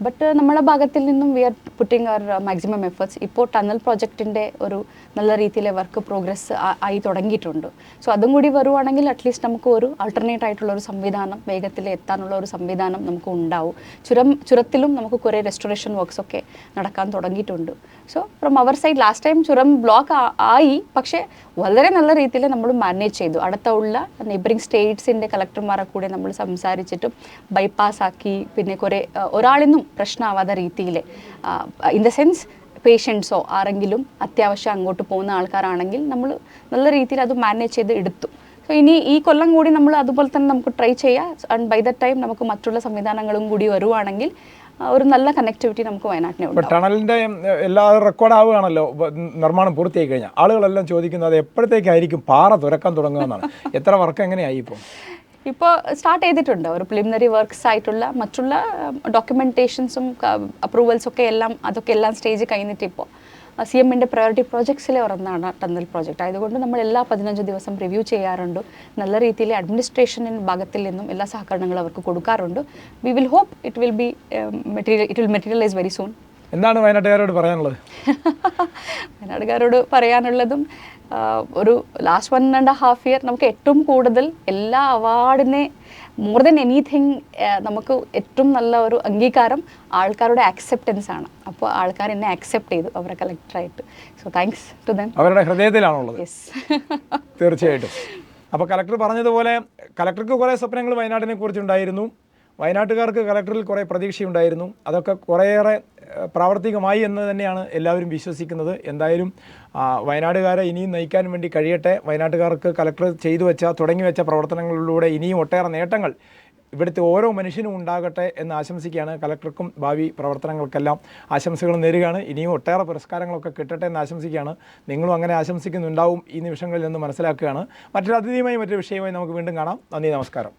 [SPEAKER 2] ബട്ട് നമ്മളെ ഭാഗത്തിൽ നിന്നും we are putting our maximum efforts ഇപ്പോൾ ടണൽ പ്രോജക്റ്റിന്റെ ഒരു നല്ല രീതിയിലെ വർക്ക് പ്രോഗ്രസ് ആയി തുടങ്ങിയിട്ടുണ്ട്. സോ അതും കൂടി വരുവാണെങ്കിൽ അറ്റ്ലീസ്റ്റ് നമുക്ക് ഒരു ആൾട്ടർനേറ്റ് ആയിട്ടുള്ള ഒരു സംവിധാനം വേഗത്തിൽ എത്താനുള്ള ഒരു സംവിധാനം നമുക്ക് ഉണ്ടാവും. ചുരം ചുരത്തിലും നമുക്ക് കുറേ റെസ്റ്റോറേഷൻ വർക്ക്സ് ഒക്കെ നടക്കാൻ തുടങ്ങിയിട്ടുണ്ട്. So from our side last time ചുരം ബ്ലോക്ക് ആയി. പക്ഷേ വളരെ നല്ല രീതിയിൽ നമ്മൾ മാനേജ് ചെയ്തു. അടുത്ത ഉള്ള നെയ്ബറിങ് സ്റ്റേറ്റ്സിന്റെ കളക്ടർമാരെ കൂടെ നമ്മൾ സംസാരിച്ചിട്ടും ബൈപ്പാസ് ആക്കി. പിന്നെ കുറേ ആ, ഒരാളിനും പ്രശ്നമാവാത്ത രീതിയിൽ ഇൻ ദ സെൻസ് പേഷ്യൻസോ ആരെങ്കിലും അത്യാവശ്യം അങ്ങോട്ട് പോകുന്ന ആൾക്കാരാണെങ്കിൽ നമ്മൾ നല്ല രീതിയിൽ അത് മാനേജ് ചെയ്ത് എടുത്തു. സോ ഇനി ഈ കൊല്ലം കൂടി നമ്മൾ അതുപോലെ തന്നെ നമുക്ക് ട്രൈ ചെയ്യാം. ആൻഡ് ബൈ ദ ടൈം നമുക്ക് മറ്റുള്ള സംവിധാനങ്ങളും കൂടി വരുവാണെങ്കിൽ ഒരു നല്ല കണക്ടിവിറ്റി നമുക്ക് വയനാട്ടിനെ
[SPEAKER 1] ടണലിന്റെ എല്ലാ റെക്കോർഡ് ആവുകയാണല്ലോ നിർമ്മാണം പൂർത്തിയായി കഴിഞ്ഞാൽ. ആളുകളെല്ലാം ചോദിക്കുന്നത് എപ്പോഴത്തേക്കായിരിക്കും പാറ തുറക്കാൻ തുടങ്ങുക എന്നാണ്. എത്ര വർക്ക് എങ്ങനെയായി ഇപ്പോൾ
[SPEAKER 2] ഇപ്പോൾ സ്റ്റാർട്ട് ചെയ്തിട്ടുണ്ട്. ഒരു പ്രിലിമിനറി വർക്ക്സ് ആയിട്ടുള്ള മറ്റുള്ള ഡോക്യുമെന്റേഷൻസും അപ്രൂവൽസ് ഒക്കെ എല്ലാം അതൊക്കെ എല്ലാം സ്റ്റേജ് കഴിഞ്ഞിട്ട് ഇപ്പോൾ സി എമ്മിന്റെ പ്രയോറിറ്റി പ്രോജക്ട്സിലെ ഉറന്നാണ് ടന്നൽ പ്രോജക്റ്റ് ആയതുകൊണ്ട് നമ്മൾ എല്ലാ പതിനഞ്ച് ദിവസം റിവ്യൂ ചെയ്യാറുണ്ട്. നല്ല രീതിയിൽ അഡ്മിനിസ്ട്രേഷൻ ഭാഗത്തിൽ നിന്നും എല്ലാ സഹകരണങ്ങളും അവർക്ക് കൊടുക്കാറുണ്ട്. We will hope it will be material it will materialize very soon
[SPEAKER 1] എന്താണ് വയനാട്ടുകാരോട് പറയാനുള്ളത്?
[SPEAKER 2] വയനാടുകാരോട് പറയാനുള്ളതും ഒരു last one and half year നമുക്ക് ഏറ്റവും കൂടുതൽ എല്ലാ അവാർഡിനെ മോർ ദൻ എനിത്തിങ് നമുക്ക് ഏറ്റവും നല്ല ഒരു അംഗീകാരം ആൾക്കാരുടെ ആക്സെപ്റ്റൻസ് ആണ്. അപ്പോൾ ആൾക്കാർ എന്നെ ആക്സെപ്റ്റ് ചെയ്തു അവരെ കളക്ടറായിട്ട് സോ താങ്ക്സ് ടു ദം
[SPEAKER 1] അവരുടെ ഹൃദയത്തിലാണുള്ളത്. തീർച്ചയായിട്ടും. അപ്പോൾ കലക്ടർ പറഞ്ഞതുപോലെ കലക്ടർക്ക് കുറേ സ്വപ്നങ്ങൾ വയനാടിനെ കുറിച്ചുണ്ടായിരുന്നു വയനാട്ടുകാർക്ക് കലക്ടറിൽ കുറേ പ്രതീക്ഷയുണ്ടായിരുന്നു. അതൊക്കെ കുറേയേറെ പ്രാവർത്തികമായി എന്ന് തന്നെയാണ് എല്ലാവരും വിശ്വസിക്കുന്നത്. എന്തായാലും വയനാടുകാരെ ഇനിയും നയിക്കാൻ വേണ്ടി കഴിയട്ടെ. വയനാട്ടുകാർക്ക് കലക്ടർ ചെയ്തു വെച്ച തുടങ്ങി വെച്ച പ്രവർത്തനങ്ങളിലൂടെ ഇനിയും ഒട്ടേറെ നേട്ടങ്ങൾ ഇവിടുത്തെ ഓരോ മനുഷ്യനും ഉണ്ടാകട്ടെ എന്ന് ആശംസിക്കുകയാണ് കലക്ടർക്കും ഭാവി പ്രവർത്തനങ്ങൾക്കെല്ലാം. ആശംസകൾ നേരുകയാണ്. ഇനിയും ഒട്ടേറെ പുരസ്കാരങ്ങളൊക്കെ കിട്ടട്ടെ എന്ന് ആശംസിക്കുകയാണ്. നിങ്ങളും അങ്ങനെ ആശംസിക്കുന്നുണ്ടാവും ഈ നിമിഷങ്ങളിൽ നിന്ന് മനസ്സിലാക്കുകയാണ്. മറ്റൊരു അതിഥിയുമായി മറ്റൊരു വിഷയമായി നമുക്ക് വീണ്ടും കാണാം. നന്ദി നമസ്കാരം.